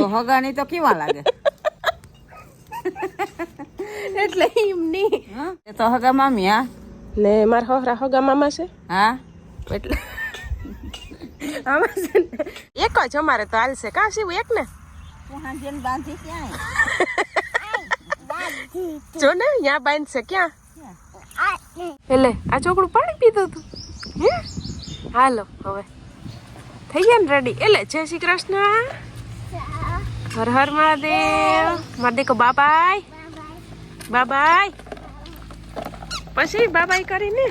તો હગાની તો કેવા લાગે? એટલે એમ નહીં. હા? એ તો હગા મામી હા? ને મારા હોરા હગા મામા છે? હા? એટલે એક જ અમારે તો હાલશે કા શિવ એક ને? તું જો ને ત્યાં બાંધશે ક્યાં? એટલે આ ચોકડું પાણી પીધું હતું. હે? હાલો હવે. થઈ ગયા ને રેડી એટલે જય શ્રી કૃષ્ણ. હર હર મહાદેવ મારે દેખો બાબાય બાબાય પછી બાબાય કરીને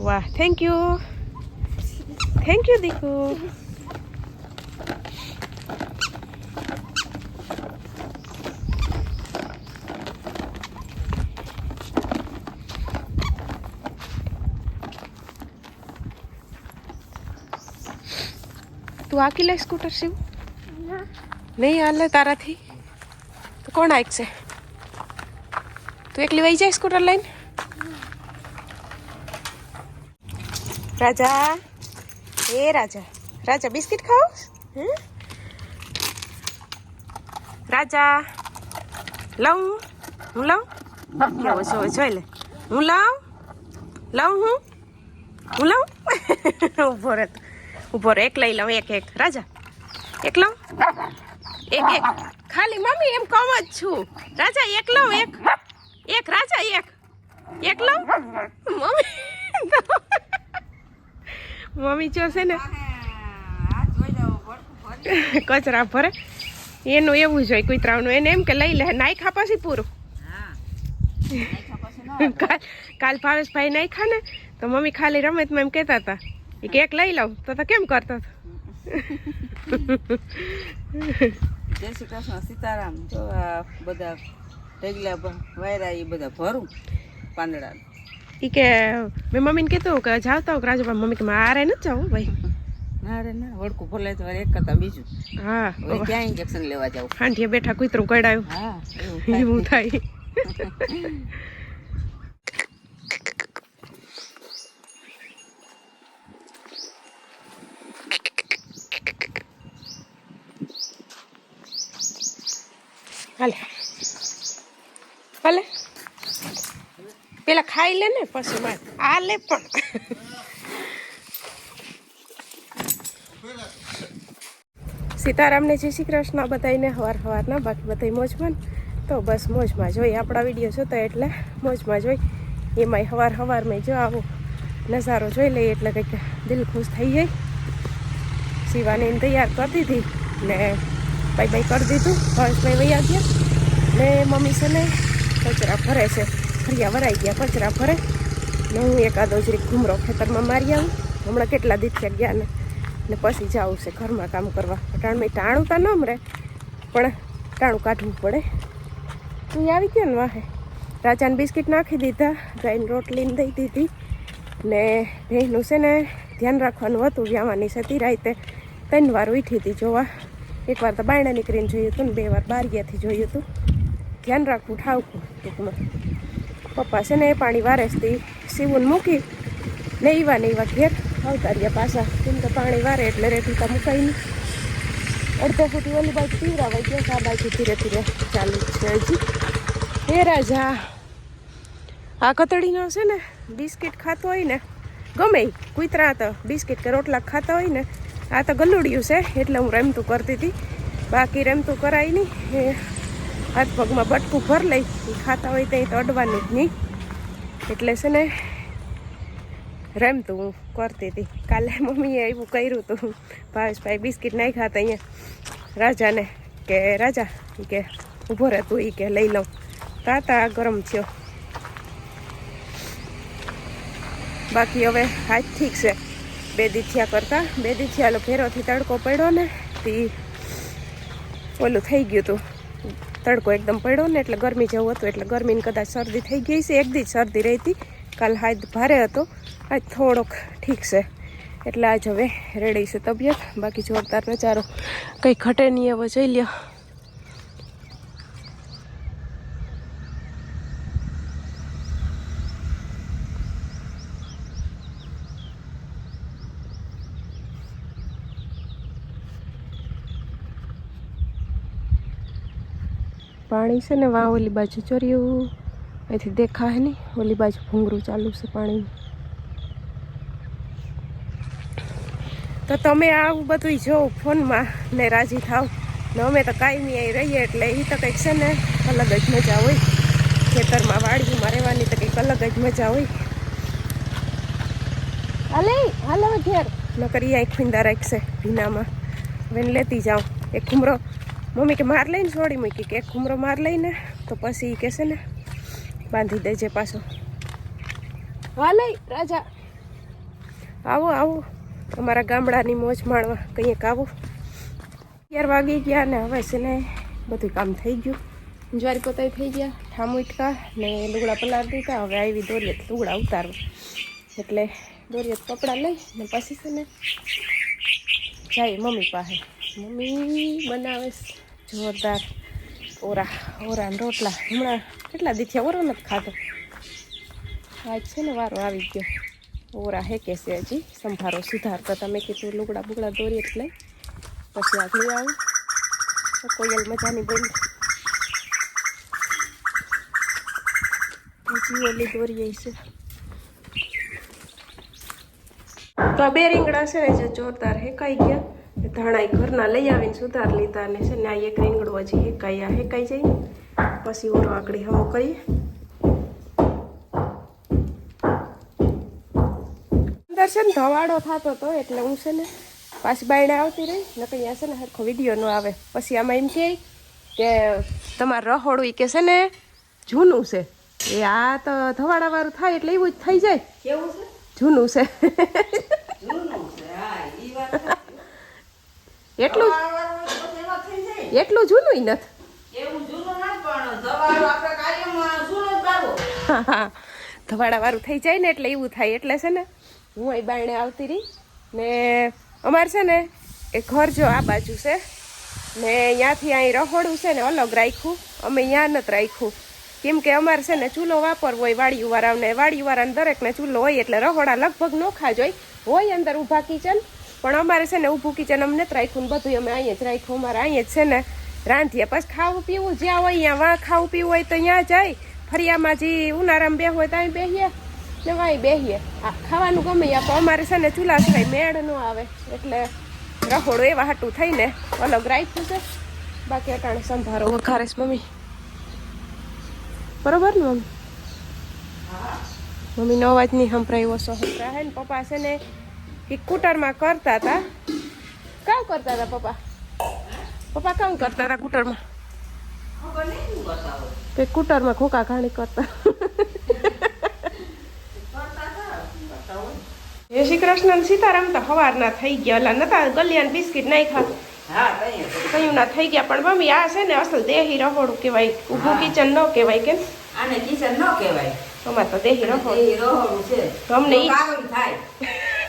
વાહ થેન્ક યુ થેન્ક યુ દીકુ તું આકી લે સ્કૂટર શિવ નહીં હાલે તારાથી. તો કોણ છે? તું એકલી વહી જાય સ્કૂટર લઈને? રાજા. એ રાજા. રાજા બિસ્કિટ ખાવ હે? રાજા લઉં. હું લઉં? જોઈ લે. હું લઉં? લઉં હું? હું લઉં? ઊભો રહે તું. ઊભો રહે. એક લઈ લઉં એક એક. રાજા એક લઉં? એક એક. ખાલી મમ્મી એમ કહું જ છું. રાજા, એક લઉં, એક. એક, રાજા, એક. એક લઉં? મમ્મી. મમ્મી જો છે ને. કચરા ભરે. એનું એવું જ હોય કૂતરાનું એને એમ કે લઈ લે, નાખ્યા પછી પૂરું. કાલ કાલ ભાવેશભાઈ નાખ્યા ને, તો મમ્મી ખાલી રમતમાં એમ કહેતા હતા. કે એક લઈ લઉં તો કેમ કરતો હતો? જય શ્રી કૃષ્ણ સીતારામ. જો આ બધા ઢગલા વાયરા એ બધા ભરું પાંદડા એ કે મેં મમ્મીને કીધું કે જાવતા હોઉં રાજુભા મમ્મી કે મારે નથી જવું ભાઈ. ના રે ના. વડકું ભલે તો એક કરતા બીજું. હા. ક્યાં ઇન્જેક્શન લેવા જાવ? હાંઠીએ બેઠા કૂતરું કડાયું. હા એવું થાય. ખાઈ લે ને પછી માર. આ લે પણ. સીતારામને જય શ્રી કૃષ્ણ બધાને હવાર હવારના, બાકી બધા મોજમાં તો બસ મોજમાં જોઈ આપણા વીડિયો જોતા એટલે મોજમાં જોઈ એમાંય હવાર હવારમાં જો આવો નજારો જોઈ લઈએ એટલે કંઈક દિલ ખુશ થઈ જાય. શિવાને એને તૈયાર કરી દીધી ને બાય બાય કરી દીધું. હર્ષભાઈ વૈયા ગયા. ને મમ્મી છે ને કચરા ભરે છે. ફરિયા વરાઈ ગયા કચરા ફરે ને હું એકાદો જરીક ઘૂમરો ખેતરમાં મારી આવું. હમણાં કેટલા દિવસે ગયા ને. ને પછી જાવું છે ઘરમાં કામ કરવા. ટાણમાં ટાણું તો ન મરે પણ ટાણું કાઢવું પડે. તું આવી ગયો ને વાહે? રાજાને બિસ્કિટ નાખી દીધા, ગાયને રોટલીને દઈ દીધી. ને ભેનું છે ને ધ્યાન રાખવાનું હતું, વ્યાવાની છે રાતે. ત્રણ વાર ઉઠી હતી જોવા. એકવાર તો બાયણા નીકળીને જોયું હતું ને, બે વાર બારિયાથી જોયું હતું. ધ્યાન રાખવું, ઠાવકું ટૂંકમાં. પપ્પા છે ને એ પાણી વારેસથી સીવું મૂકી ને એવા ને એવા ઘેર આવતા રહ્યા પાછા. કેમ કે પાણી વારે એટલે રેઠું મુકાઈ નહીં. અડધો ફૂટ ઓલી બાજુ પીવરાવાઈ ગયા આ બાજુ ધીરે ધીરે ચાલુ છે હજી. હે રાજા, આ કતડીનો છે ને બિસ્કિટ ખાતો હોય ને, ગમે કુતરા તો બિસ્કિટ કે રોટલા ખાતા હોય ને, આ તો ગલુડિયું છે, એટલે હું રમતું કરતી હતી. બાકી રમતું કરાય નહીં. હાથ પગમાં બટકું ભર લઈ. ખાતા હોય ત્યાં તો અડવાનું જ નહીં. એટલે છે ને, રમતું હું કરતી હતી. કાલે મમ્મીએ એવું કર્યું હતું ભાવેશભાઈ બિસ્કિટ નહીં ખાતા અહીંયા. રાજાને કે, રાજા કે ઊભો રહે તું એ કે લઈ લઉં. તાતા ગરમ થયો. બાકી હવે હાથ ઠીક છે. બે દીથિયા કરતા. બે દીથિયા ફેરોથી તડકો પડ્યો ને તે ઓલું થઈ ગયું હતું તડકો એકદમ પડ્યો ને એટલે ગરમી જેવું હતું, એટલે ગરમીને કદાચ શરદી થઈ ગઈ છે. એક દી જ શરદી રહી હતી. કાલ હાથ ભારે હતો. આજ થોડોક ઠીક છે. એટલે આજ હવે રેડી છે તબિયત. બાકી જોરદાર નજારો. કંઈ ઘટે નહીં હવે જઈ લ્યો. પાણી છે ને વાં ઓલી બાજુ ચોર્યું. અહીંથી દેખાય નહીં, ઓલી બાજુ ભૂંગરું ચાલુ છે પાણી. તો તમે આવું બધું જોવો ફોનમાં ને રાજી થાવ. ને અમે તો કાયમી અહીં રહીએ એટલે એ તો કંઈક છે ને, અલગ જ મજા હોય. ખેતરમાં વાડીમાં રહેવાની તો કંઈક અલગ જ મજા હોય. હાલે, હાલો ઘેર. નકર અહીં ખુંદા રાખશે, ભીનામાં. વેન લેતી જાઉં એક ઘુમરો મમ્મી કે માર લઈને છોડી મૂકી કે એક ઘુમરો માર લઈને તો પછી એ કહેશે ને બાંધી દેજે પાછો. હાલે રાજા. આવો આવો. અમારા ગામડાની મોજ માણવા કંઈક આવો. અગિયાર વાગી ગયા ને હવે છે ને બધું કામ થઈ ગયું. જ્વારી પોતાઈ થઈ ગયા. ઠામ ઉઠકા ને લુગડા પલાર દીધા. હવે આવી દોરીએ લુગડા ઉતારવા. એટલે દોરીએ કપડાં લઈ ને પછી છે ને જાય મમ્મી પાસે. મમ્મી બનાવે જોરદાર ઓરા ઓરા રોટલા. હમણાં કેટલા દીથિયા ઓરો નથી ખાધો? આજ છે ને વારો આવી ગયો. ઓરા હેકે છે હજી? સંભારો સુધારતા તમે કીધું લુગડા બુગડા દોરીએ એટલે પછી આગળ આવું. કોયલ મજાની બોલી હજી ઓલી દોરીએ છે. તો બે રીંગણા છે ને જે જોરદાર હેકાઈ ગયા. ધાણા ઘરના લઈ આવીને સુધાર લીધા અને છે ને આ એક રીંગણું હજી હેકાઈ આ હેકાઈ જાય પછી ઓરો આકડી હમો કરીએ. અંદર છે ને ધવાડો થતો હતો એટલે હું છે ને પાછી બાયણે આવતી રહી ને કંઈ છે ને સરખો વીડિયો ન આવે. પછી આમાં એમ કહે કે તમારે રહોડું એ કે છે ને જૂનું છે. એ આ તો ધવાડાવાળું થાય એટલે એવું જ થઈ જાય. કેવું છે? જૂનું છે. જૂનું છે હા એ વાત. એટલું. એટલું જૂનું નથી. ગાવો. ધવાડાવાળું થઈ જાય ને એટલે એવું થાય. એટલે છે ને હું અહીં બાયણે આવતી રહી ને અમારે છે ને એ ઘર જો આ બાજુ છે ને ત્યાંથી અહીં રહોડું છે ને અલગ રાખ્યું. અમે ત્યાં નથી રાખ્યું. કેમ કે અમારે છે ને ચૂલો વાપરવો હોય વાડીવાળાને વાડીવાળાને દરેકને ચૂલો હોય એટલે રહોડા લગભગ નોખા જ હોય. હોય અંદર ઊભા કિચન પણ અમારે છે ને ઊભું કિચન અમને નથી રાખ્યું ને બધું અમે અહીંયા જ રાખ્યું. અમારે અહીંયા જ છે ને રાંધીએ. પછી ખાવું પીવું જ્યાં હોય ત્યાં વાં ખાવું પીવું હોય તો ત્યાં જાય. ફરિયામાં જે ઉનાળામાં બે હોય ત્યાં બેસીએ ને વાંય બેસીએ ખાવાનું ગમે તો અમારે છે ને ચૂલા સિવાય મેળ ન આવે. એટલે રહોડું એવા હાટું થઈને અલગ રાખ્યું છે. બાકી અટાણે સંભારો વઘારે છે મમ્મી. બરોબર ને મમ્મી? મમ્મીનો અવાજ નહીં સંભળાયો ઓછો સંભળાય ને પપ્પા છે ને એ કૂટરમાં કરતા હતા કામ કરતા હતા પપ્પા? પપ્પા કામ કરતા? હતા કૂટરમાં. કે કૂટરમાં ખોકા ઘાણી કરતા. જય શ્રી કૃષ્ણ ને સીતારામ તો હવારના થઈ ગયા. એટલે નતા ગલિયાન બિસ્કિટ નાખ્યા કયું ના થઈ ગયા પણ મમ્મી આ છે ને અસલ દેહી રહોડું કહેવાય. ઊભું કિચન ન કહેવાય કે આને કિચન ન કહેવાય. અમાર તો દેહી રહોડું. છે. અમને તો કારું થાય.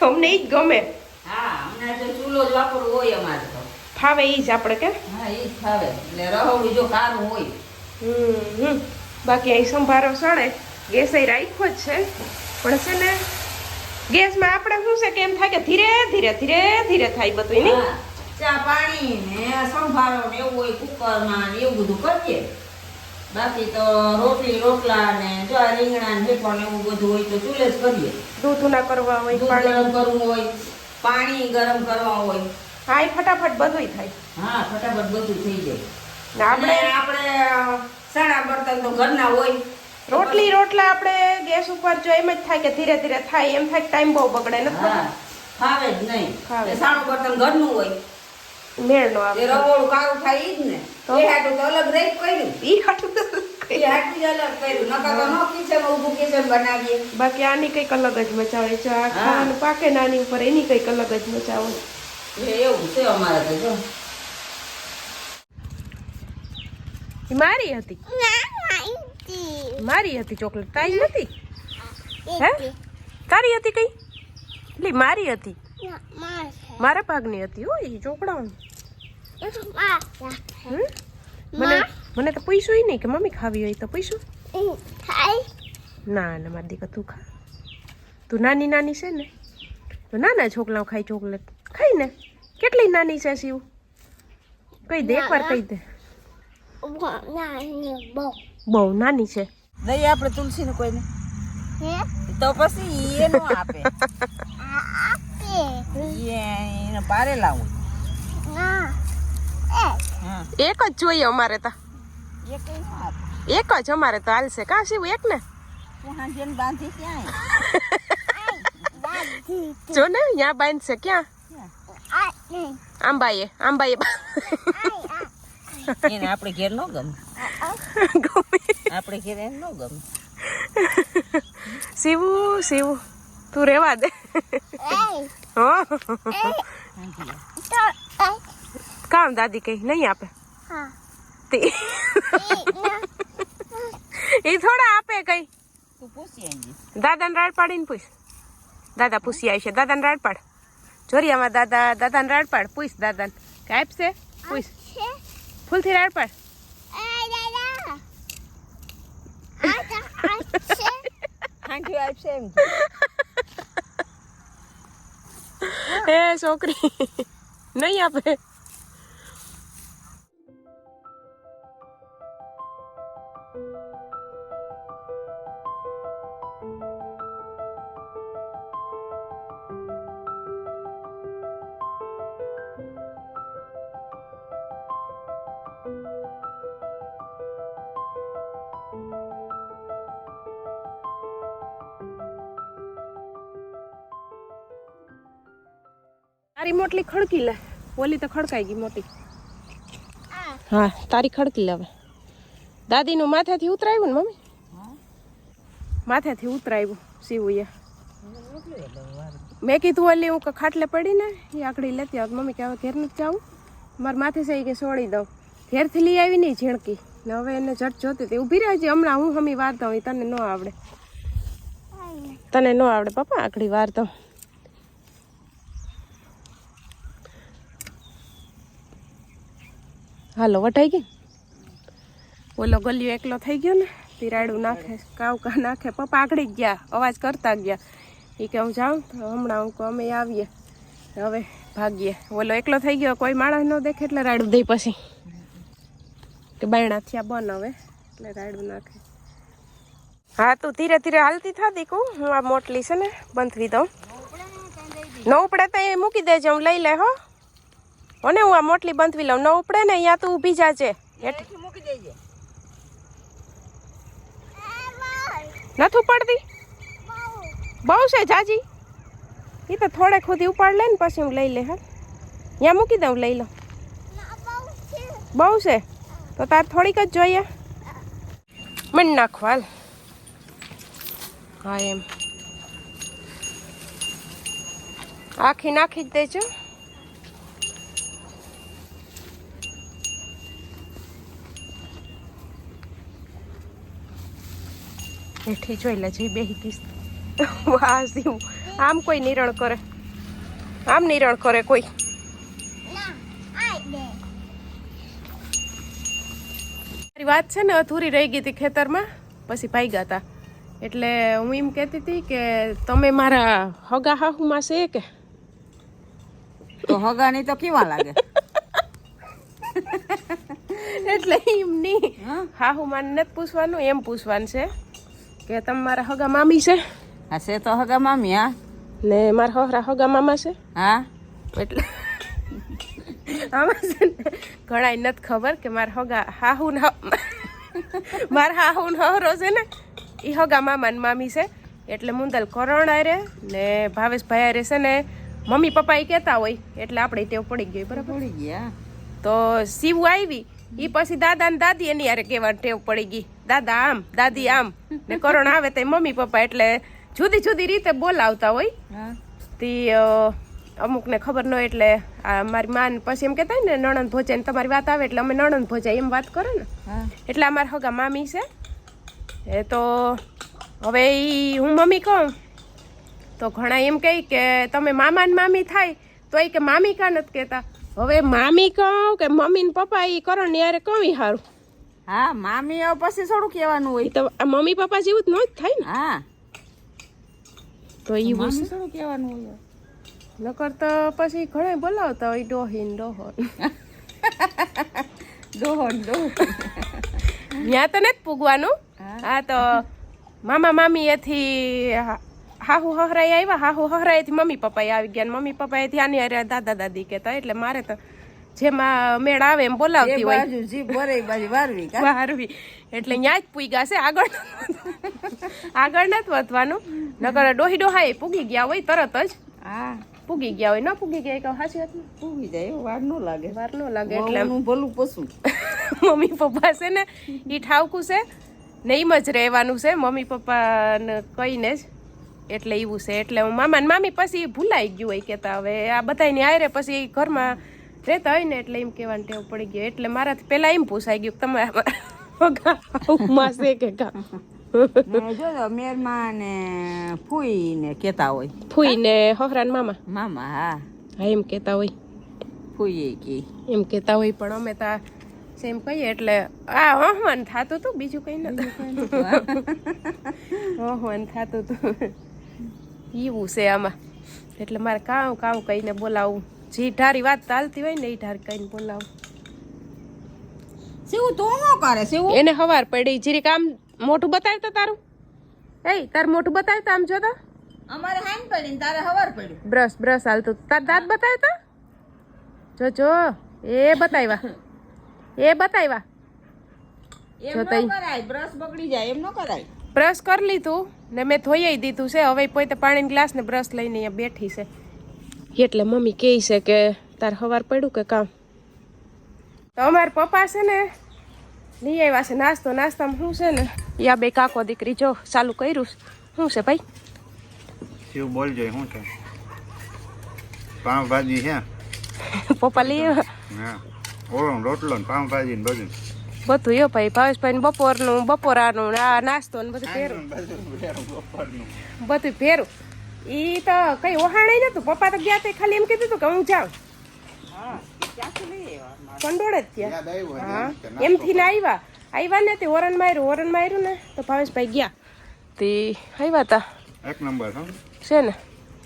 અમને ઈ જ ગમે. હા અમને તો ચૂલો જ વાપરવો હોય અમારે તો. ફાવે ઈ જ આપણે કે? હા જ ફાવે. એટલે રહોડું જો કારું હોય. હમ હમ. બાકી અહીં સંભારો સડે ગેસ અહીં રાખ્યો જ છે. પણ છે ને ગેસમાં આપણે શું છે કે એમ થાય કે ધીરે ધીરે ધીરે ધીરે થાય બધું નહીં? ચા પાણી ને સંભારો ને એવું હોય કુકરમાં ને એવું બધું કરીએ. બાકી તો રોટલી રોટલા ને જો આ રીંગણા ને ઠેકવા એવું બધું હોય તો ચૂલે જ કરીએ. દૂધ ના કરવા હોય દૂધ પાણી. ગરમ કરવું હોય પાણી ગરમ કરવા હોય. હા એ ફટાફટ બધું થાય. હા ફટાફટ બધું થઈ જાય. આપણે આપણે સણા બર્તન તો ઘરના હોય. રોટલી રોટલા આપણે ગેસ ઉપર જો એમ જ થાય કે ધીરે ધીરે થાય એમ થાય ટાઈમ બહુ બગડે નથી ખાવે જ નહીં. સાણું બર્તન ઘરનું હોય? મેળ નો આવે રગોળું કાળું થાય ઈ જ ને. તો? એ હાટું તો અલગ રેપ કર્યું. ઈ હાટું એ હાટું અલગ કર્યું. નકર તો નો કિચન ઊભું કિચન બનાવીએ. બાકી આની કંઈક અલગ જ મજા હોય જો આ ખાવાનું પાકે નાની ઉપર એની કંઈક અલગ જ મજા હોય. એ એવું છે અમારે તો જો. મારી હતી. મારી હતી ચોકલેટ. તારી નથી? હે? તારી હતી કઈ? એટલે મારી હતી. મારા ભાગની હતી. હો એ ચોકડાઓની? મને મને તો પૂછ્યું નહીં કે મમ્મી ખાવી હોય તો પૂછ્યું ના ના મારી દીકરા તું ખા. તું નાની નાની છે ને તો નાના છોકરાઓ ખાય ચોકલેટ. ખાઈ ને. કેટલી નાની છે શિવ? કહી દે એકવાર કહી દે. બહુ નાની છે. દઈએ આપણે તુલસી નું કોઈને તો પછી એનો આપે. ઈ એને પારેલા હોય. હા એક જ જોઈએ અમારે તો. એક જ અમારે તો હાલશે. કાં શિવ એક ને? જો ને ત્યાં બાંધશે. ક્યાં? આંબાએ આંબાએ. એને આપણે ઘેર ન ગમે. ગમે આપણે ઘેર એમ ન ગમે. શિવું શિવું તું રેવા દે. હા. કામ દાદી કઈ નહીં આપે. તે એ થોડા આપે કઈ. તું પૂછી દાદાને રાડ પાડીને પૂછ. દાદા પૂછી આવી છે. દાદાને રાડ પાડ જોરિયામાં દાદા દાદાને રાડ પાડ પૂછ દાદાને. કે આપશે? પૂછ. ફૂલથી રાડ પાડ આપશે. એ છોકરી. નહીં આપે. તારી મોટલી ખડકી લે. ઓલી તો ખડકાઈ ગઈ મોટી. હા તારી ખડકી લે હવે. દાદીનું માથેથી ઉતરાવ્યું ને મમ્મી? માથેથી ઉતરાવ્યું સીવું મેં કીધું ઓલી હું ખાટલે પડી ને એ આકડી લેતી આવ મમ્મી કે હવે ઘેર નથી જાવું? મારા માથે છે કે છોડી દઉં. ઘેરથી લઈ આવી નહીં ઝીણકી. ને હવે એને ઝટ જોતી હતી. ઊભી રહેજે હમણાં હું હમી વાર દઉં તને ન આવડે. તને ન આવડે પપ્પા આકડી વાર દઉં હાલો, વટાઈ ગઈ? ઓલો ગલિયો એકલો થઈ ગયો ને, તિરાડું નાખે, કાવકા નાખે, પપ્પા આકડી ગયા, અવાજ કરતા ગયા. એ કે, હું જાઉં? તો હમણાં હું અમે આવીએ. હવે ભાગીએ. ઓલો એકલો થઈ ગયો, કોઈ માણસ ન દેખે એટલે રાડું દઈ પછી. કે બાયણા થયા બન હવે, એટલે રાડું નાખે. હા, તું ધીરે ધીરે હાલતી થતી કહું હું આ મોટલી છે ને બંધવી દઉં. ન ઉપડે તો એ મૂકી દેજે, હું લઈ લે હો. હો ને હું આ મોટલી બંધવી લઉં. ન ઉપડે ને અહીંયા તું ઊભી જાજે. હેઠ. મૂકી દેજે. નથી પડતી બહુ છે જાજી. એ તો થોડે ખુદી ઉપાડ લે ને પછી હું લઈ લે હા? ત્યાં મૂકી દઉં લઈ લઉં બહુ છે. તો તાર થોડીક જ જોઈએ. મન નાખો હાલ. હા એમ. આખી નાખી જ દેજો. હેઠી જોઈ લે જઈ બેહી ગઈશ વાહ આમ કોઈ નિરણ કરે? આમ નિરણ કરે કોઈ? વાત છે ને અધૂરી રહી ગઈ હતી ખેતરમાં પછી ભાગ્યા હતા એટલે હું એમ કહેતી હતી કે તમે મારા હગા હાહુમાં છે કે? તો હગાની તો કેવા લાગે? એટલે એમ નહીં. હાહુમાં નથી પૂછવાનું એમ પૂછવાનું છે. કે તમારા મારા હગા મામી છે? હા છે તો હગા મામી હા? ને મારા હહરા હગા મામા છે? હા? એટલે આમાં છે ને ઘણાય નથી ખબર કે મારા હગા હાહુ ને મારા હાહુ ને છે ને એ હગા મામા ને મામી છે. એટલે મુંદલ કરણ રે ને ભાવેશભાઈ આરે છે ને મમ્મી પપ્પા એ કહેતા હોય એટલે આપણે ટેવ પડી ગઈ બરાબર? પડી ગયા? તો શિવ આવી એ પછી દાદા ને દાદી એની યારે કહેવા ટેવ પડી ગઈ. દાદા આમ દાદી આમ. ને કરણ આવે તો મમ્મી પપ્પા એટલે જુદી જુદી રીતે બોલાવતા હોય. તી અમુકને ખબર ન હોય એટલે આ મારી માન પછી એમ કહેતા ને નણંદ ભોજાય ને તમારી વાત આવે એટલે અમે નણંદ ભોજાય એમ વાત કરો ને. એટલે અમારા હગા મામી છે. એ તો હવે એ હું મમ્મી કહું તો ઘણા એમ કહે કે તમે મામા ને મામી થાય તો એ કે મામી કા નથી કહેતા. હવે મામી કહું કે મમ્મી ને પપ્પા એ કરો ને યારે કહું સારું હા મામી આવ પછી થોડું કહેવાનું હોય. તો આ મમ્મી પપ્પા જેવું જ ન જ થાય ને. હા. તો એ વસ્તુ થોડું કહેવાનું હોય. નકર તો પછી ઘણા બોલાવતા હોય ડોહી ને ડોહો ડોહો ને ત્યાં તો નથી પૂગવાનું. હા. તો મામા મામી એથી હાહુ હહરાઈ આવ્યા. હાહુ હહરાઈથી મમ્મી પપ્પા આવી ગયા મમ્મી પપ્પા એથી આની હારે દાદા દાદી કહેતા એટલે મારે તો જેમાં મેળ આવે એમ બોલાવતી હોય. વારવી એટલે ત્યાં જ પૂગ્યા છે. આગળ આગળ નથી વધવાનું. નકર ડોહી ડોહા એ પૂગી ગયા હોય તરત જ. હા. પૂગી ગયા હોય ન પૂગી ગયા કહું હાચી વાત પૂગી જાય વાર ન લાગે. વાર ન લાગે એટલે હું ભલું પશુ. મમ્મી પપ્પા છે ને એ ઠાવકું છે. ને એમ જ રહેવાનું છે. મમ્મી પપ્પાને કહીને જ એટલે એવું છે. એટલે હું મામા ને મામી પછી ભૂલાઈ ગયું હોય કેતા હવે આ બધાની આયરે પછી ઘરમાં રહેતા હોય ને એટલે એમ કહેવાની ટેવ પડી ગયો. એટલે મારાથી પહેલાં એમ પૂછાઈ ગયું તમે તમારા માં છે કે કા? જો મેરમાં ને ફૂઈ ને હોય. ફૂઈને મામા. મામા હા. હા એમ કહેતા હોય. ફૂઈએ કે. એમ કહેતા હોય પણ અમે તા સેમ કહીએ એટલે આ હહવાન થતું હતું બીજું કઈ નતું. હહવાન થતું હતું એવું છે આમાં. એટલે મારે કામ કામ કહીને બોલાવું. જે ઢારી વાત ચાલતી હોય ને એ ઢાર કહીને બોલાવ. સેવું તો ન કરે સેવું? એને હવાર પડી જીરી કામ મોટું બતાવતો તારું? એ તાર મોટું બતાવતો આમ જો તો અમારે હાન પડી તારે હવાર પડી. બ્રશ બ્રશ હાલતું. તાર દાંત બતાવતો? જો જો એ બતાવ્યા એ બતાવ્યા બ્રશ બગડી જાય એમ ન કરાય. બ્રશ કરી લીધું ને મેં ધોઈ દીધું છે. હવે પોતે પાણીની ગ્લાસ ને બ્રશ લઈને અહીંયા બેઠી છે. એટલે મમ્મી કહે છે કે તાર હવાર પડ્યું કે કામ? તો અમારા પપ્પા છે ને નહીં આવ્યા છે નાસ્તો. નાસ્તામાં શું છે ને યા બે કાકો દીકરી જો ચાલુ કર્યું શું છે ભાઈ? શિવ બોલજો શું છે? પાવભાજી છે? પપ્પા લઈ આવ્યા? ઓળો રોટલો ને પાવભાજી ને બધું. બધું યો ભાઈ ભાવેશભાઈ ને બપોરનું બપોરાનું ને આ નાસ્તો ને બધું ભેરું બધું ભેરું ઈ તો કઈ ઓહાણે નતું. પપ્પા તો ગયા તે ખાલી એમ કીધું તું કે હું જાઉં. કંડોળે જ ત્યાં. હા. એમથી ને આવ્યા આવ્યા ને તે ઓરન માર્યું ઓરન માર્યું ને તો ભાવેશભાઈ ગયા. તે આવ્યા તા. એક નંબર છે ને?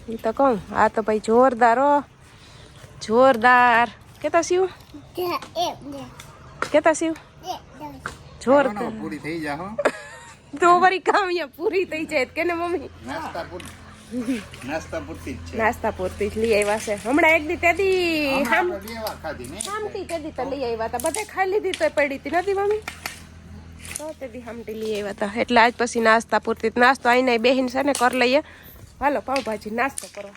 એ તો કહું આ તો ભાઈ જોરદાર હો. જોરદાર. કેતા શિવ? કેતા શિવ? જોરદાર. પૂરી થઈ જા તો વરી કામ અહીંયા પૂરી થઈ જાય કે ને મમ્મી? નાસ્તા પૂરી નાસ્તા પૂરતી જ છે. નાસ્તા પૂરતી જ લઈ આવ્યા છે. હમણાં એક દી તેદી હામ હામટી તેદી તો લઈ આવ્યા હતા બધા ખાઈ લીધી તો પડી હતી નથી મમ્મી? તો તેદી હામટી લઈ આવ્યા હતા એટલે આજ પછી નાસ્તા પૂરતી નાસ્તો આઈને બેહીને છે ને કરી લઈએ. હાલો પાઉભાજી નાસ્તો કરો.